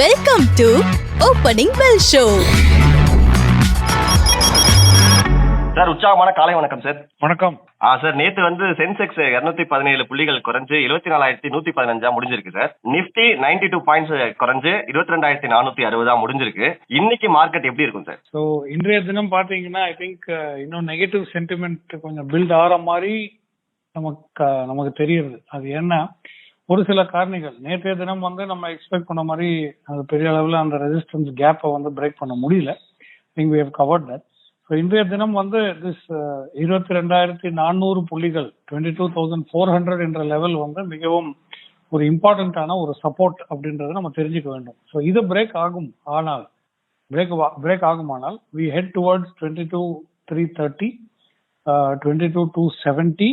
Welcome to opening bell show sir உற்சாகமான காலை வணக்கம் சார். வணக்கம். ஆ சார் நேத்து வந்து சென்செக்ஸ் இருநூத்தி பதினேழு புள்ளிகள் குறைஞ்சு இருபத்தி நாலாயிரத்தி நூத்தி பதினஞ்சா முடிஞ்சிருக்கு sir. Nifty ninety two points குறைஞ்சு இருபத்தி ரெண்டாயிரத்தி நானூத்தி அறுபதா முடிஞ்சிருக்கு. இன்னைக்கு மார்க்கெட் எப்படி இருக்கும் சார்? ஸோ இன்றைய தினம் பார்த்தீங்கன்னா ஐ திங்க் இன்னும் நெகட்டிவ் சென்டிமெண்ட் கொஞ்சம் பில்ட் ஆகிற மாதிரி நமக்கு நமக்கு தெரியுது. அது என்ன? ஒரு சில காரணிகள். நேற்றைய தினம் வந்து நம்ம எக்ஸ்பெக்ட் பண்ண மாதிரி அது பெரிய அளவில் அந்த ரெசிஸ்டன்ஸ் கேப்பை வந்து பிரேக் பண்ண முடியல. Think we have covered that so இன்றைய தினம் வந்து திஸ் uh, இருபத்தி ரெண்டாயிரத்தி நானூறு புள்ளிகள் twenty two thousand four hundred என்ற லெவல் வந்து மிகவும் ஒரு இம்பார்ட்டண்ட்டான ஒரு சப்போர்ட் அப்படின்றத நம்ம தெரிஞ்சுக்க வேண்டும். ஸோ இது பிரேக் ஆகும் ஆனால் break break ஆகுமானால் we head towards twenty two three thirty twenty two two seventy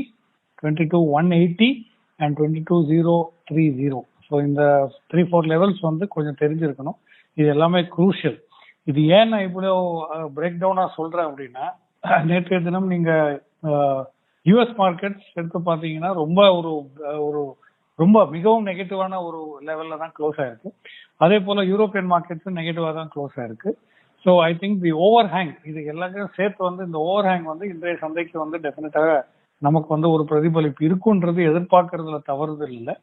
twenty two one eighty and twenty two zero three zero so இந்த த்ரீ ஃபோர் லெவல்ஸ் வந்து கொஞ்சம் தெரிஞ்சிருக்கணும். இது எல்லாமே குரூஷியல் இது ஏன் நான் இவ்வளோ பிரேக் டவுனாக சொல்கிறேன் அப்படின்னா நேற்றைய தினம் நீங்கள் யூஎஸ் மார்க்கெட்ஸ் எடுத்து பார்த்தீங்கன்னா ரொம்ப ஒரு ஒரு ரொம்ப மிகவும் நெகட்டிவான ஒரு லெவல்ல தான் க்ளோஸ் ஆயிருக்கு. அதே போல யூரோப்பியன் மார்க்கெட்ஸும் நெகட்டிவாக தான் க்ளோஸ் ஆயிருக்கு. So I think the overhang இது எல்லாத்தையும் சேர்த்து வந்து இந்த ஓவர் ஹேங் வந்து இன்றைய சந்தைக்கு வந்து டெஃபினட்டாக நமக்கு வந்து ஒரு பிரதிபலிப்பு இருக்குன்றது எதிர்பார்க்கறதுல தவறுதல் இல்லை.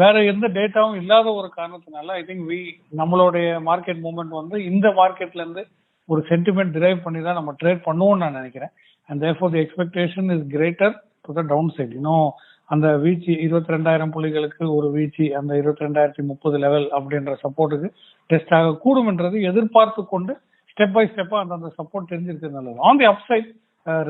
வேற எந்த டேட்டாவும் இல்லாத ஒரு காரணத்தினால ஐ திங்க் வி நம்மளுடைய மார்க்கெட் மூவ்மெண்ட் வந்து இந்த மார்க்கெட்ல இருந்து ஒரு சென்டிமெண்ட் டிரைவ் பண்ணி தான் நம்ம ட்ரேட் பண்ணுவோம்னு நான் நினைக்கிறேன். And therefore the expectation is greater to the downside இன்னும் அந்த வீச்சு இருபத்தி ரெண்டாயிரம் புள்ளிகளுக்கு ஒரு வீச்சு அந்த இருபத்தி ரெண்டாயிரத்தி முப்பது லெவல் அப்படின்ற சப்போர்ட்டுக்கு டெஸ்ட் ஆக கூடும்ன்றது எதிர்பார்த்து கொண்டு ஸ்டெப் பை ஸ்டெப்பா அந்த அந்த சப்போர்ட் தெரிஞ்சிருக்கிறது நல்லது on the upside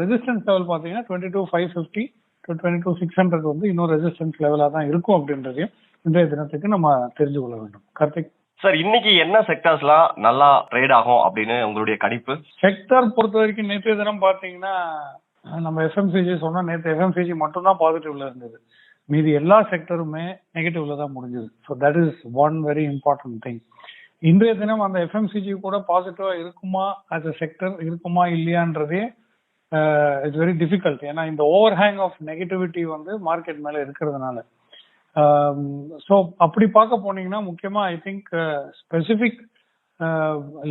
resistance level பாத்தீங்கன்னா twenty two five fifty to twenty two six hundred வந்து இன்னும் ரெசிஸ்டன்ஸ் லெவலாக தான் இருக்கும் அப்படின்றதையும் இன்றைய தினத்துக்கு நம்ம தெரிஞ்சு கொள்ள வேண்டும். கார்த்திக்? சார் இன்னைக்கு என்ன செக்டர்ஸ்லாம் நல்லா ட்ரேட் ஆகும் அப்படின்னு உங்களுடைய கணிப்பு? செக்டர் பொறுத்த வரைக்கும் நேற்றைய தினம் பாத்தீங்கன்னா நம்ம எஃப்எம்சிஜி சொன்னா நேற்று எஃப்எம்சிஜி மட்டும்தான் பாசிட்டிவ்ல இருந்தது. மீதி எல்லா செக்டருமே நெகட்டிவ்ல தான் முடிஞ்சது. So that is one very important thing இன்றைய தினம் அந்த எஃப்எம்சிஜி கூட பாசிட்டிவா இருக்குமா? As a செக்டர் இருக்குமா இல்லையான்றதே இட்ஸ் வெரி டிஃபிகல்ட் ஏன்னா இந்த ஓவர் ஹேங் ஆஃப் நெகட்டிவிட்டி வந்து மார்க்கெட் மேல இருக்கிறதுனால. ஸோ அப்படி பார்க்க போனீங்கன்னா முக்கியமா I think specific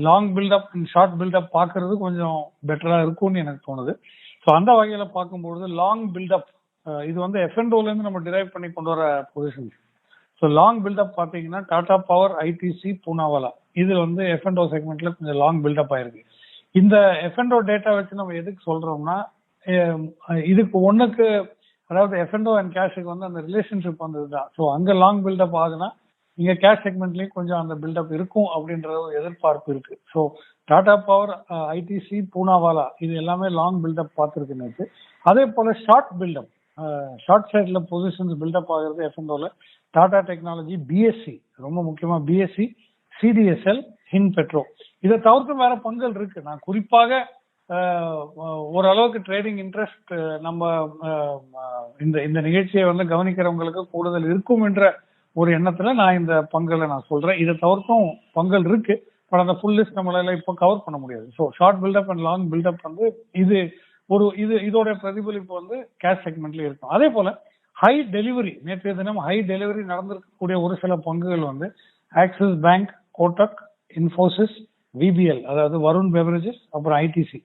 long buildup and short buildup பார்க்கறது கொஞ்சம் பெட்டரா இருக்கும்னு எனக்கு தோணுது. ஸோ அந்த வகையில பார்க்கும்பொழுது லாங் பில்டப் இது வந்து எஃப்என்டோல இருந்து நம்ம டிரைவ் பண்ணி கொண்டு வர பொசிஷன் ஸோ லாங் பில்டப் பார்த்தீங்கன்னா டாடா பவர் ஐடிசி பூனாவாலா இது வந்து எஃப்என்டோ செக்மெண்ட்ல கொஞ்சம் லாங் பில்டப் ஆயிருக்கு. இந்த எஃப்என்டோ டேட்டா வச்சு நம்ம எதுக்கு சொல்றோம்னா இதுக்கு ஒண்ணுக்கு அதாவது எஃப்என்டோ அண்ட் கேஷுக்கு வந்து அந்த ரிலேஷன்ஷிப் வந்தது தான் ஸோ அங்க லாங் பில்டப் ஆகுனா இங்க கேஷ் செக்மெண்ட்லயும் கொஞ்சம் அந்த பில்டப் இருக்கும் அப்படின்ற ஒரு எதிர்பார்ப்பு இருக்கு. So Tata power ITC Poonawalla இது எல்லாமே லாங் பில்டப் பார்த்துருக்கு நேற்று அதே போல ஷார்ட் பில்டப் ஷார்ட் சைட்ல பொசிஷன்ஸ் பில்டப் ஆகிறது எஃப்என்டோல டாடா டெக்னாலஜி பிஎஸ்சி ரொம்ப முக்கியமா பிஎஸ்சி சிடிஎஸ்எல் ஹின் பெட்ரோ இதை தவிர்த்து வேற பங்குகள் இருக்கு. நான் குறிப்பாக ஓரளவுக்கு ட்ரேடிங் இன்ட்ரெஸ்ட் நம்ம இந்த இந்த நிகழ்ச்சியை வந்து கவனிக்கிறவங்களுக்கு கூடுதல் இருக்கும் என்ற ஒரு எண்ணத்துல நான் இந்த பங்குகளை நான் சொல்றேன். இதை தவிர்த்தும் பங்கல் இருக்கு. பட் அந்த ஃபுல் லிஸ்ட் நம்மளால இப்போ கவர் பண்ண முடியாது. So short buildup and long buildup வந்து இது ஒரு இது இதோட பிரதிபலிப்பு வந்து கேஷ் செக்மெண்ட்ல இருக்கும். அதே போல ஹை டெலிவரி நேற்றைய தினம் ஹை டெலிவரி நடந்திருக்கக்கூடிய ஒரு சில பங்குகள் வந்து Axis Bank Kotak Infosys VBL அதாவது வருண் பெவரேஜஸ் அப்புறம் ஐடிசி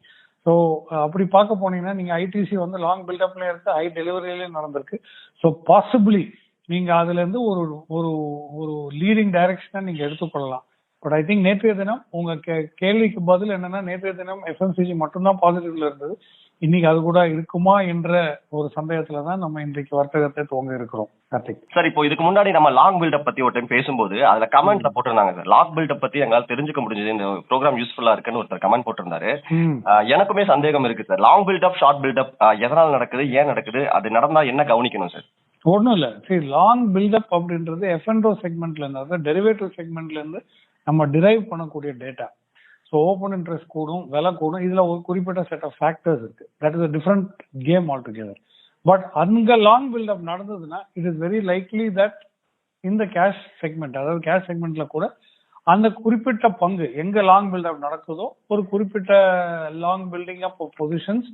ஸோ அப்படி பார்க்க போனீங்கன்னா நீங்க ஐடிசி வந்து லாங் பில்டப்ல இருக்கு ஹை டெலிவரியிலையும் நடந்திருக்கு. ஸோ பாசிபிளி நீங்க அதுல இருந்து ஒரு ஒரு ஒரு லீடிங் டைரக்ஷனை நீங்க எடுத்துக்கொள்ளலாம். பட் ஐ திங்க் நேற்றைய தினம் உங்க கே- கேள்விக்கு பதில் என்னன்னா நேற்றைய தினம் எஃப்எம்சிஜி மட்டும்தான் பாசிட்டிவ்ல இருந்தது. இன்னைக்கு அது கூட இருக்குமா என்ற ஒரு சந்தேகத்துல தான் நம்ம இன்றைக்கு வர்த்தகத்தை துவங்க இருக்கிறோம் கார்த்திக். சார் இப்போ இதுக்கு முன்னாடி நம்ம லாங் பில்டப் பத்தி ஒரு டைம் பேசும்போது அதுல கமெண்ட்ல போட்டிருந்தாங்க சார். லாங் பில்டப் பத்தி எங்களால் தெரிஞ்சுக்க முடிஞ்சது. இந்த ப்ரோக்ராம் யூஸ்ஃபுல்லா இருக்குன்னு ஒருத்தர் கமெண்ட் போட்டிருந்தாரு. எனக்குமே சந்தேகம் இருக்கு sir. Long buildup short buildup எதனால் நடக்குது ஏன் நடக்குது அது நடந்தா என்ன கவனிக்கணும் சார்? ஒன்றும் இல்லை. சரி லாங் பில்டப் அப்படின்றது எஃப்என்டோ செக்மெண்ட்ல இருந்து அதாவது டெரிவேட்டிவ் செக்மெண்ட்ல இருந்து நம்ம டிரைவ் பண்ணக்கூடிய டேட்டா ஸோ ஓப்பன் இன்ட்ரெஸ்ட் கூடும் விலை கூடும். இதில் ஒரு குறிப்பிட்ட செட் ஆஃப் ஃபேக்டர்ஸ் இருக்கு. That is a different game all together but அங்க லாங் பில்டப் நடந்ததுன்னா it is very likely that இந்த கேஷ் செக்மெண்ட் அதாவது கேஷ் செக்மெண்ட்ல கூட அந்த குறிப்பிட்ட பங்கு எங்க லாங் பில்டப் நடக்குதோ ஒரு குறிப்பிட்ட லாங் பில்டிங் அப் பொசிஷன்ஸ்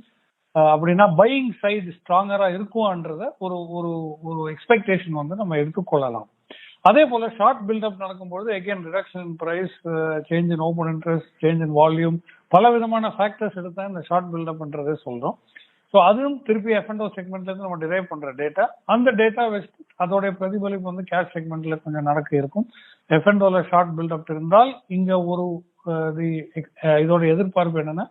அப்படின்னா பையிங் சைடு ஸ்ட்ராங்கரா இருக்கும்ன்றத ஒரு ஒரு ஒரு எக்ஸ்பெக்டேஷன் வந்து நம்ம எடுத்துக்கொள்ளலாம். அதே போல ஷார்ட் பில்டப் நடக்கும்போது again reduction in price change in open interest change in volume பல விதமான ஃபேக்டர்ஸ் எடுத்தா இந்த ஷார்ட் பில்டப்ன்றதே சொல்றோம். ஸோ அதுவும் திருப்பி எஃப் அண்ட் செக்மெண்ட்ல இருந்து நம்ம டிரைவ் பண்ற டேட்டா அந்த டேட்டா வச்சு அதோடைய பிரதிபலிப்பு வந்து கேஷ் செக்மெண்ட்ல கொஞ்சம் நடக்க இருக்கும். எஃப் ஷார்ட் பில்டப் இருந்தால் இங்க ஒரு இதோட எதிர்பார்ப்பு என்னன்னா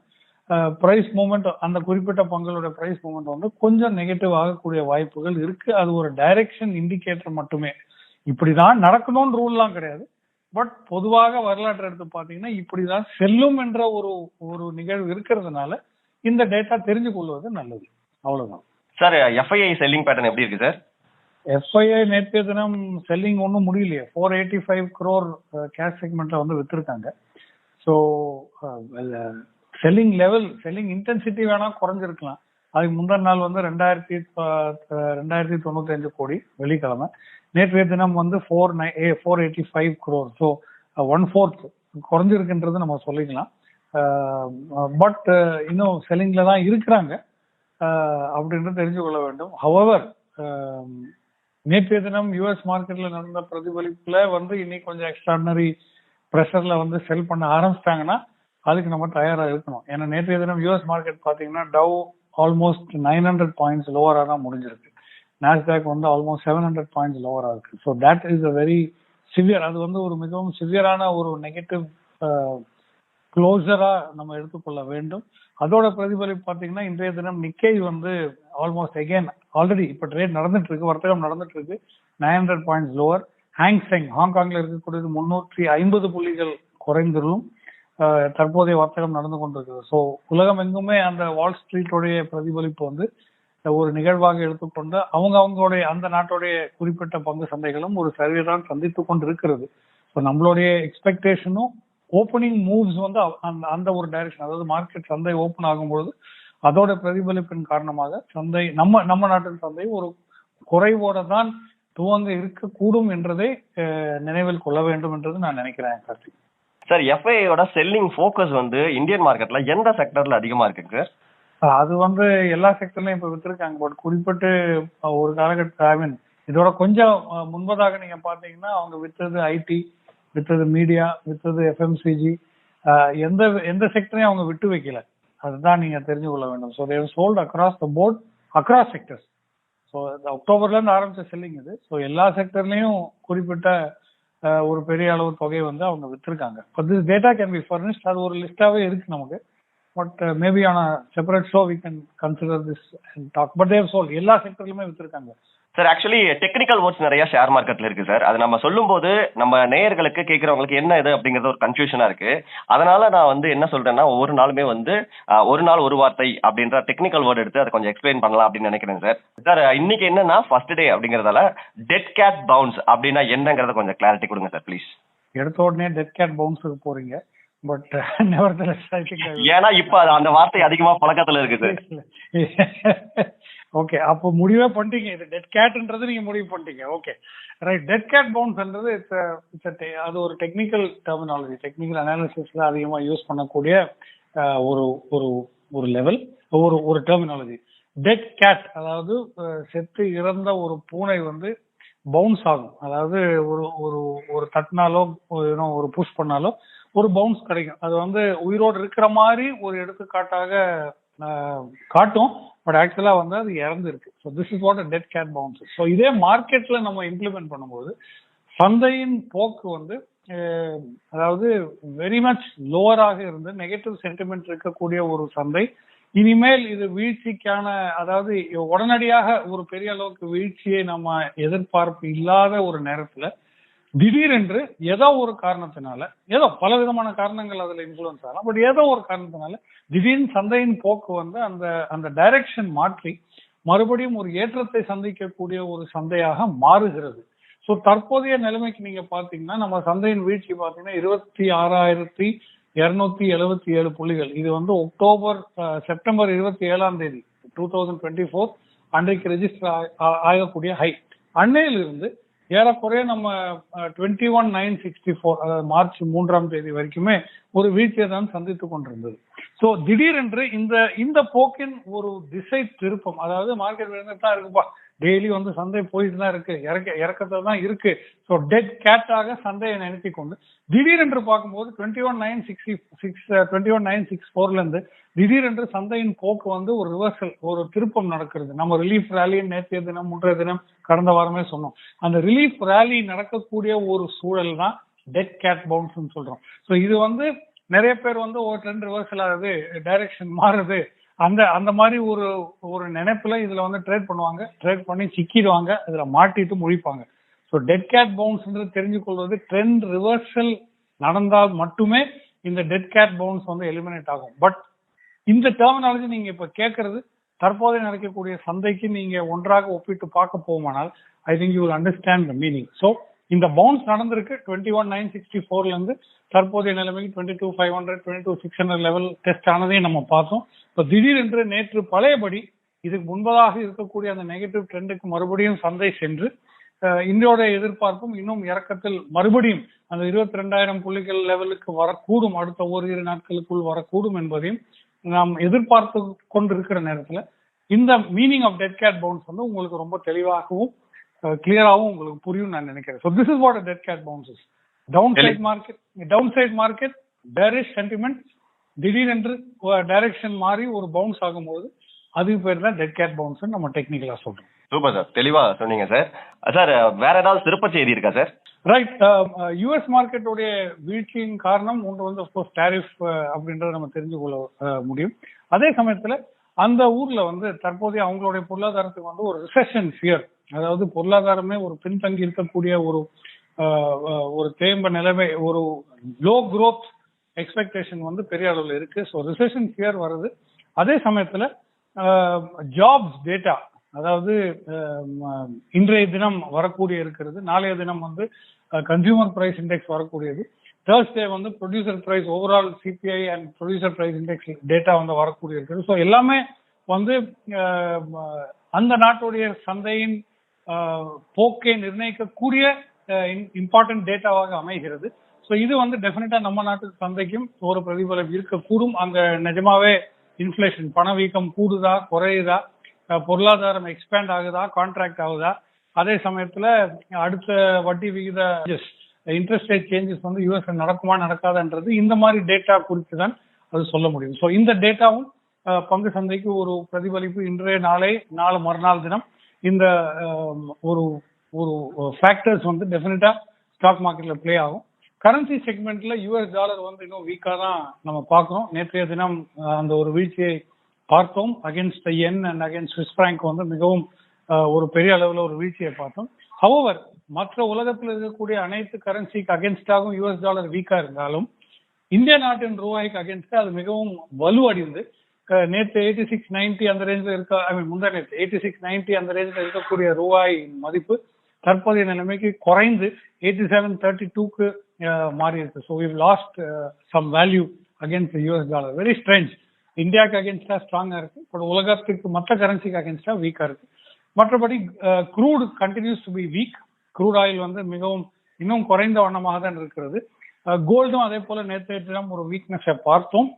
பிரைஸ் மூமெண்ட் அந்த குறிப்பிட்ட பங்களோட பிரைஸ் மூமெண்ட் வந்து கொஞ்சம் நெகட்டிவ் ஆகக்கூடிய வாய்ப்புகள் இருக்கு. அது ஒரு டைரக்ஷன் இண்டிகேட்டர் மட்டுமே. இப்படிதான் நடக்கணும்னு ரூல்லாம் கிடையாது. பட் பொதுவாக வரலாற்று எடுத்து பாத்தீங்கன்னா இப்படிதான் செல்லும் என்ற ஒரு ஒரு நிகழ்வு இருக்கிறதுனால இந்த டேட்டா தெரிஞ்சு கொள்வது நல்லது. அவ்வளவுதான். சார் எஃப்ஐஐ செல்லிங் பேட்டர்ன் எப்படி இருக்கு சார் எஃப்ஐஐ நேற்றைய தினம் செல்லிங் ஒன்றும் முடியலையே. Four eighty five crore cash செக்மெண்ட்ல வந்து வித்திருக்காங்க. So selling level selling intensity வேணா குறைஞ்சிருக்கலாம். அதுக்கு முந்தின நாள் வந்து ரெண்டாயிரத்தி ரெண்டாயிரத்தி தொண்ணூத்தி அஞ்சு கோடி வெள்ளிக்கிழமை. நேற்றைய தினம் வந்து four nine four eighty five crore so one fourth குறைஞ்சிருக்குன்றது நம்ம சொல்லிக்கலாம். Uh, uh, பட் uh, இன்னும் செல்லிங்ல தான் இருக்கிறாங்க. அப்படின்றது தெரிஞ்சு கொள்ள வேண்டும். ஹவவர் um, நேற்றைய தினம் யூஎஸ் மார்க்கெட்ல நடந்த பிரதிபலிப்புல வந்து இன்னைக்கு கொஞ்சம் எக்ஸ்ட்ராடினரி ப்ரெஷர்ல வந்து செல் பண்ண ஆரம்பிச்சிட்டாங்கன்னா அதுக்கு நம்ம தயாராக இருக்கணும். ஏன்னா நேற்றைய தினம் யூஎஸ் மார்க்கெட் பார்த்தீங்கன்னா Dow almost nine hundred points லோவராக தான் முடிஞ்சிருக்கு. நாஸ்டாக் வந்து ஆல்மோஸ்ட் செவன் ஹண்ட்ரட் பாயிண்ட்ஸ் லோவரா இருக்கு. So that is a very severe அது வந்து ஒரு மிகவும் சிவியரான ஒரு நெகட்டிவ் க்ளோசரா நம்ம எடுத்துக்கொள்ள வேண்டும். அதோட பிரதிபலிப்பு பாத்தீங்கன்னா இன்றைய தினம் நிக்கை வந்து ஆல்மோஸ்ட் அகைன் ஆல்ரெடி இப்போ ட்ரேட் நடந்துட்டு இருக்கு வர்த்தகம் நடந்துட்டு இருக்கு. Nine hundred points lower Hang Seng ஹாங்காங்ல இருக்கக்கூடியது முன்னூற்றி ஐம்பது புள்ளிகள் குறைந்துள்ளும். தற்போதைய வர்த்தகம் நடந்து கொண்டிருக்கிறது. ஸோ உலகம் எங்குமே அந்த வால் ஸ்ட்ரீட்டோடைய பிரதிபலிப்பு வந்து ஒரு நிகழ்வாக எடுத்துக்கொண்டு அவங்க அவங்களுடைய அந்த நாட்டுடைய குறிப்பிட்ட பங்கு சந்தைகளும் ஒரு சரிவை தான் சந்தித்து கொண்டு இருக்கிறது ஸோ நம்மளுடைய எக்ஸ்பெக்டேஷனும் ஓப்பனிங் மூவ்ஸ் வந்து அந்த அந்த ஒரு டைரக்ஷன் அதாவது மார்க்கெட் சந்தை ஓப்பன் ஆகும்பொழுது அதோட பிரதிபலிப்பின் காரணமாக சந்தை நம்ம நம்ம நாட்டின் சந்தை ஒரு குறைவோட தான் துவங்க இருக்கக்கூடும் என்றதை நினைவில் கொள்ள வேண்டும் என்றது நான் நினைக்கிறேன் கார்த்திக். சார் எஃப்ஐயோட செல்லிங் ஃபோக்கஸ் வந்து இந்தியன் மார்க்கெட்ல எந்த செக்டர்ல அதிகமா இருக்குங்க சார் அது வந்து எல்லா செக்டர்லயும் இப்ப வித்திருக்காங்க. பட் குறிப்பிட்டு ஒரு காலகட்ட ஐ மீன் இதோட கொஞ்சம் முன்பதாக நீங்க பாத்தீங்கன்னா அவங்க வித்தது ஐடி வித்தது மீடியா வித்தது எஃப்எம்சிஜி எந்த எந்த செக்டரையும் அவங்க விட்டு வைக்கல. அதுதான் நீங்க தெரிஞ்சு கொள்ள வேண்டும். So they've sold across the board across sectors so அக்டோபர்ல இருந்து ஆரம்பிச்ச செல்லிங் இது. ஸோ எல்லா செக்டர்லயும் குறிப்பிட்ட ஒரு பெரிய அளவு தொகை வந்து அவங்க வித்திருக்காங்க. But data can be furnished அது ஒரு லிஸ்டாவே இருக்கு நமக்கு. But maybe on separate show we can consider this talk but they've sold எல்லா செக்டர்லயுமே வித்திருக்காங்க. சார் ஆக்சுவலி டெக்னிக்கல் வேர்ட்ஸ் நிறைய ஷேர் மார்க்கெட்ல இருக்கு சார் அது நம்ம சொல்லும்போது நம்ம நேயர்களுக்கு கேட்கறவங்களுக்கு என்ன இது அப்படிங்கறது ஒரு கன்ஃபியூஷனா இருக்கு. அதனால நான் வந்து என்ன சொல்றேன்னா ஒவ்வொரு நாளுமே வந்து ஒரு நாள் ஒரு வார்த்தை அப்படின்ற டெக்னிக்கல் வேர்ட் எடுத்து அதை கொஞ்சம் எக்ஸ்பிளைன் பண்ணலாம் அப்படின்னு நினைக்கிறேன் சார் சார் இன்னைக்கு என்னன்னா ஃபர்ஸ்ட் டே அப்படிங்கறதால டெட் கேட் பவுன்ஸ் அப்படின்னா என்னங்கறத கொஞ்சம் கிளாரிட்டி கொடுங்க சார் ப்ளீஸ் எடுத்த உடனே டெட் கேட் பவுன்ஸுக்கு போறீங்க. பட் நெவர் ஐ திங்க் ஏன்னா இப்ப அந்த வார்த்தை அதிகமா பழக்கத்துல இருக்கு சார் ஓகே அப்போ முடிவே பண்ணிட்டீங்க. இது டெட் கேட்ன்றது நீங்க முடிவு பண்ணிட்டீங்க. ஓகே ரைட் டெட் கேட் பவுன்ஸ்ன்றது இட்ஸ் அது ஒரு டெக்னிக்கல் டெர்மினாலஜி டெக்னிக்கல் அனாலிசிஸ்ல அதிகமா யூஸ் பண்ணக்கூடிய ஒரு ஒரு ஒரு லெவல் ஒரு ஒரு டெர்மினாலஜி டெட் கேட் அதாவது செத்து இறந்த ஒரு பூனை வந்து பவுன்ஸ் ஆகும். அதாவது ஒரு ஒரு ஒரு தட்டினாலோ ஒரு புஷ் பண்ணாலோ ஒரு பவுன்ஸ் கிடைக்கும். அது வந்து உயிரோடு இருக்கிற மாதிரி ஒரு எடுத்துக்காட்டாக காட்டும். பட் ஆக்சுவலா வந்து அது இறந்துருக்கு. So this is what dead cat bounce so இதே மார்க்கெட்ல நம்ம இம்ப்ளிமெண்ட் பண்ணும்போது சந்தையின் போக்கு வந்து அதாவது வெரி மச் லோவராக இருந்து நெகட்டிவ் சென்டிமெண்ட் இருக்கக்கூடிய ஒரு சந்தை இனிமேல் இது வீழ்ச்சிக்கான அதாவது உடனடியாக ஒரு பெரிய அளவுக்கு வீழ்ச்சியை நம்ம எதிர்பார்ப்பு இல்லாத ஒரு நேரத்துல திடீரென்று ஏதோ ஒரு காரணத்தினால ஏதோ பல விதமான காரணங்கள் அதுல இன்ஃபுளுன்ஸ் ஆகலாம். பட் ஏதோ ஒரு காரணத்தினால திடீர்னு சந்தையின் போக்கு வந்து அந்த அந்த டைரக்ஷன் மாற்றி மறுபடியும் ஒரு ஏற்றத்தை சந்திக்கக்கூடிய ஒரு சந்தையாக மாறுகிறது. ஸோ தற்போதைய நிலைமைக்கு நீங்க பாத்தீங்கன்னா நம்ம சந்தையின் வீழ்ச்சி பாத்தீங்கன்னா இருபத்தி ஆறாயிரத்தி இருநூத்தி எழுபத்தி ஏழு புள்ளிகள். இது வந்து அக்டோபர் செப்டம்பர் இருபத்தி ஏழாம் தேதி டூ தௌசண்ட் டுவெண்ட்டி ஃபோர் அன்றைக்கு ரெஜிஸ்டர் ஆகக்கூடிய ஹை அன்னையிலிருந்து ஏறக்குறைய நம்ம twenty one nine sixty four அதாவது மார்ச் மூன்றாம் தேதி வரைக்குமே ஒரு வீழ்ச்சியை தான் சந்தித்துக் கொண்டிருந்தது. ஸோ திடீரென்று இந்த இந்த போக்கின் ஒரு திசை திருப்பம் அதாவது மார்க்கெட் தான் இருக்குப்பா. டெய்லி வந்து சந்தை போயிட்டு தான் இருக்கு. இறக்க இறக்கத்துல தான் இருக்கு ஸோ டெட் கேட்டாக சந்தையை நினைத்தி கொண்டு திடீரென்று பார்க்கும்போது twenty one nine sixty six twenty one nine six ஃபோர்லேருந்து திடீரென்று சந்தையின் போக்கு வந்து ஒரு ரிவர்சல் ஒரு திருப்பம் நடக்கிறது. நம்ம ரிலீஃப் ரேலி நேற்றைய தினம் முன்றைய தினம் கடந்த வாரமே சொன்னோம். அந்த ரிலீஃப் ரேலி நடக்கக்கூடிய ஒரு சூழல் தான் டெட் கேட் பவுன்ஸ்னு சொல்றோம். ஸோ இது வந்து நிறைய பேர் வந்து ஒரு ட்ரெண்ட் ரிவர்சல் ஆகுது டைரக்ஷன் மாறுது. அந்த அந்த மாதிரி ஒரு ஒரு நினைப்புல இதுல வந்து ட்ரேட் பண்ணுவாங்க. ட்ரேட் பண்ணி சிக்கிடுவாங்க. இதுல மாட்டிட்டு முழிப்பாங்க. ஸோ டெட் கேட் பவுன்ஸ்ன்றது தெரிஞ்சு கொள்வது ட்ரெண்ட் ரிவர்சல் நடந்தால் மட்டுமே இந்த டெட் கேட் பவுன்ஸ் வந்து எலிமினேட் ஆகும். பட் இந்த டெர்மினாலஜி நீங்க இப்ப கேட்கறது தற்போதைய நடக்கக்கூடிய சந்தைக்கு நீங்க ஒன்றாக ஒப்பிட்டு பார்க்க போமானால் I think you will understand the meaning so இந்த பவுன்ஸ் நடந்திருக்கு டுவெண்ட்டி ஒன் நைன் சிக்ஸ்டி ஃபோர்ல இருந்து தற்போதைய நிலைமைக்கு twenty two five hundred twenty two six hundred level test ஆனதையும் நம்ம பார்த்தோம். இப்போ திடீரென்று நேற்று பழையபடி இதுக்கு முன்பதாக இருக்கக்கூடிய அந்த நெகட்டிவ் ட்ரெண்டுக்கு மறுபடியும் சந்தை சென்று அஹ், இன்றையோட எதிர்பார்ப்பும் இன்னும் இறக்கத்தில் மறுபடியும் அந்த இருபத்தி ரெண்டாயிரம் புள்ளிகள் லெவலுக்கு வரக்கூடும் அடுத்த ஓரிரு நாட்களுக்குள் வரக்கூடும் என்பதையும் நாம் எதிர்பார்த்து கொண்டிருக்கிற நேரத்தில் இந்த meaning of dead cat bounce வந்து உங்களுக்கு ரொம்ப தெளிவாகவும் கிளியராகவும் உங்களுக்கு புரியும் நான் நினைக்கிறேன். So this is what dead cat bounces downside market downside market bearish sentiment திடீரென்று டைரக்ஷன் மாறி ஒரு பவுன்ஸ் ஆகும்போது அதுக்கு பேர் தான் டெட் கேட் பவுன்ஸ் நம்ம டெக்னிக்கலா சொல்றோம். சூப்பர் சார் தெளிவா சொன்னீங்க சார் சார் வேற ஏதாவது சிறப்பு செய்தி இருக்கா சார் ரைட் யூஎஸ் மார்க்கெட்டுடைய வீழ்ச்சியின் காரணம் ஒன்று வந்து அஃப்கோர்ஸ் டேரிஃப் அப்படின்றத நம்ம தெரிஞ்சு கொள்ள முடியும். அதே சமயத்துல அந்த ஊர்ல வந்து தற்போதைய அவங்களுடைய பொருளாதாரத்துக்கு வந்து ஒரு ரிசெஷன் ஃபியர் அதாவது பொருளாதாரமே ஒரு பின்தங்கி இருக்கக்கூடிய ஒரு ஒரு தேம்ப நிலைமை ஒரு லோ குரோத் எக்ஸ்பெக்டேஷன் வந்து பெரிய அளவில் இருக்கு. ஸோ ரிசெஷன் ஃபியர் வருது. அதே சமயத்துல ஜாப்ஸ் டேட்டா அதாவது இன்றைய தினம் வரக்கூடிய இருக்கிறது நாளைய தினம் வந்து கன்சியூமர் பிரைஸ் இண்டெக்ஸ் வரக்கூடியது. தேர்ஸ்டே வந்து producer price overall CPI and producer price index data வந்து வரக்கூடிய இருக்குது ஸோ எல்லாமே வந்து அந்த நாட்டுடைய சந்தையின் போக்கை நிர்ணயிக்கக்கூடிய இம்பார்ட்டன்ட் டேட்டாவாக அமைகிறது. ஸோ இது வந்து டெஃபினட்டா நம்ம நாட்டு சந்தைக்கும் ஒரு பிரதிபலம் இருக்கக்கூடும். அங்க நிஜமாவே இன்ஃப்ளேஷன் பணவீக்கம் கூடுதா குறையுதா பொருளாதாரம் எக்ஸ்பேண்ட் ஆகுதா கான்ட்ராக்ட் ஆகுதா? அதே சமயத்துல அடுத்த வட்டி விகித இன்ட்ரெஸ்ட் ரேட் சேஞ்சஸ் வந்து யூஎஸ்ல நடக்குமா நடக்காதான்றது இந்த மாதிரி டேட்டா குறித்து தான் அது சொல்ல முடியும். ஸோ இந்த டேட்டாவும் பங்கு சந்தைக்கு ஒரு பிரதிபலிப்பு இன்றைய நாளை நாளை மறுநாள் தினம் இந்த ஒரு ஒரு ஃபேக்டர்ஸ் வந்து டெஃபினட்டா ஸ்டாக் மார்க்கெட்ல ப்ளே ஆகும். கரன்சி செக்மெண்ட்ல யூஎஸ் டாலர் வந்து இன்னும் வீக்கா தான் நம்ம பார்க்குறோம். நேற்றைய தினம் அந்த ஒரு வீழ்ச்சியை பார்த்தோம். Against yen and against Swiss franc வந்து மிகவும் ஒரு பெரிய அளவில் ஒரு வீழ்ச்சியை பார்த்தோம். ஹவவர் மற்ற உலகத்தில் இருக்கக்கூடிய அனைத்து கரன்சிக்கு அகேன்ஸ்டாகவும் யூஎஸ் டாலர் வீக்கா இருந்தாலும் இந்திய நாட்டின் ரூபாய்க்கு அகேன்ஸ்டா அது மிகவும் வலுவடைந்து நேற்று எயிட்டி சிக்ஸ் நைன்டி அந்த ரேஞ்சில் இருக்க ஐ மீன் முந்தா நேற்று எயிட்டி சிக்ஸ் நைன்டி அந்த ரேஞ்சில் இருக்கக்கூடிய ரூபாய் மதிப்பு தற்போதைய நிலைமைக்கு குறைந்து எயிட்டி செவன் தேர்ட்டி டூக்கு மாறி இருக்கு so we lost some value against US dollar very strange இந்தியாவுக்கு அகேன்ஸ்டா ஸ்ட்ராங்கா இருக்கு. பட் உலகத்துக்கு மற்ற கரன்சிக்கு அகேன்ஸ்டா வீக்கா இருக்கு. மற்றபடி crude continues to be weak crude oil வந்து மிகவும் இன்னும் குறைந்த வண்ணமாக தான் இருக்கிறது. கோல்டும் அதே போல நேற்று ஒரு வீக்னஸை பார்த்தோம்.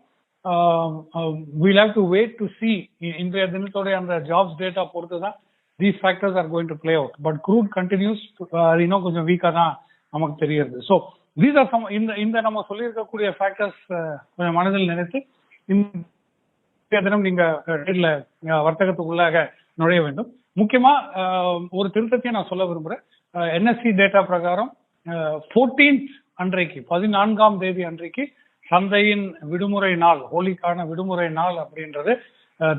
Will have to wait to see இன்றைய தினத்தோடைய அந்த ஜாப்ஸ் டேட்டா பொறுத்து தான் these factors are going to play out but crude continues அது இன்னும் கொஞ்சம் வீக்காக தான் நமக்கு தெரியுது ஸோ தீஸ் ஆர் சம் இந்த இந்த நம்ம சொல்லியிருக்கக்கூடிய ஃபேக்டர்ஸ் கொஞ்சம் மனதில் நினைத்து இந்த தினம் நீங்க ட்ரேட்ல வர்த்தகத்துக்குள்ளாக நுழைய வேண்டும். முக்கியமா ஒரு திருத்தத்தையும் நான் சொல்ல விரும்புறேன். என்எஸ்சி டேட்டா பிரகாரம் ஃபோர்டீன்த் அன்றைக்கு பதினான்காம் தேதி அன்றைக்கு சந்தையின் விடுமுறை நாள் ஹோலிக்கான விடுமுறை நாள் அப்படின்றது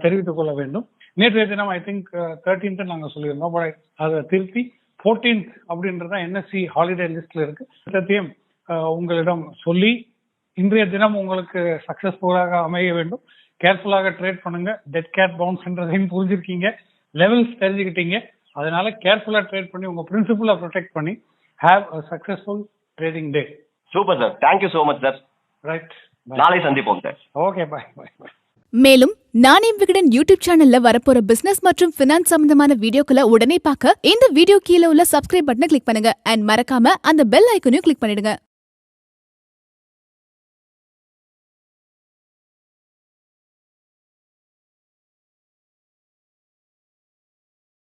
தெரிவித்துக் கொள்ள வேண்டும். நேற்றைய தினம் ஐ திங்க் தேர்டீன்த் நாங்க சொல்லியிருந்தோம். பட் அதை திருத்தி ஃபோர்டீன்த் அப்படின்றது என்எஸ்சி ஹாலிடே லிஸ்ட்ல இருக்கு. திட்டத்தையும் உங்களிடம் சொல்லி இன்றைய தினம் உங்களுக்கு சக்சஸ்ஃபுல்லாக அமைய வேண்டும். கேர்ஃபுல்லாக ட்ரேட் பண்ணுங்க. டெட் கேட் பவுன்ஸ்ன்றதையும் புரிஞ்சிருக்கீங்க. லெவல்ஸ் தெரிஞ்சுக்கிட்டீங்க. அதனால கேர்ஃபுல்லா ட்ரேட் பண்ணி உங்க பிரின்சிபலை ப்ரொடெக்ட் பண்ணி have a successful trading day super sir thank you so much sir right நாளை சந்திப்போம் சார் ஓகே பாய் பாய் பாய் மேலும் நானே விகடன் யூடியூப் சேனல்ல வரப்போற பிசினஸ் மற்றும் பினான்ஸ் சம்பந்தமான வீடியோக்களை உடனே பார்க்க இந்த வீடியோ கீழே உள்ள சப்ஸ்கிரைப் பட்டனை கிளிக் பண்ணுங்க. அண்ட் மறக்காம அந்த பெல் ஐக்கனையும் கிளிக் பண்ணிடுங்க.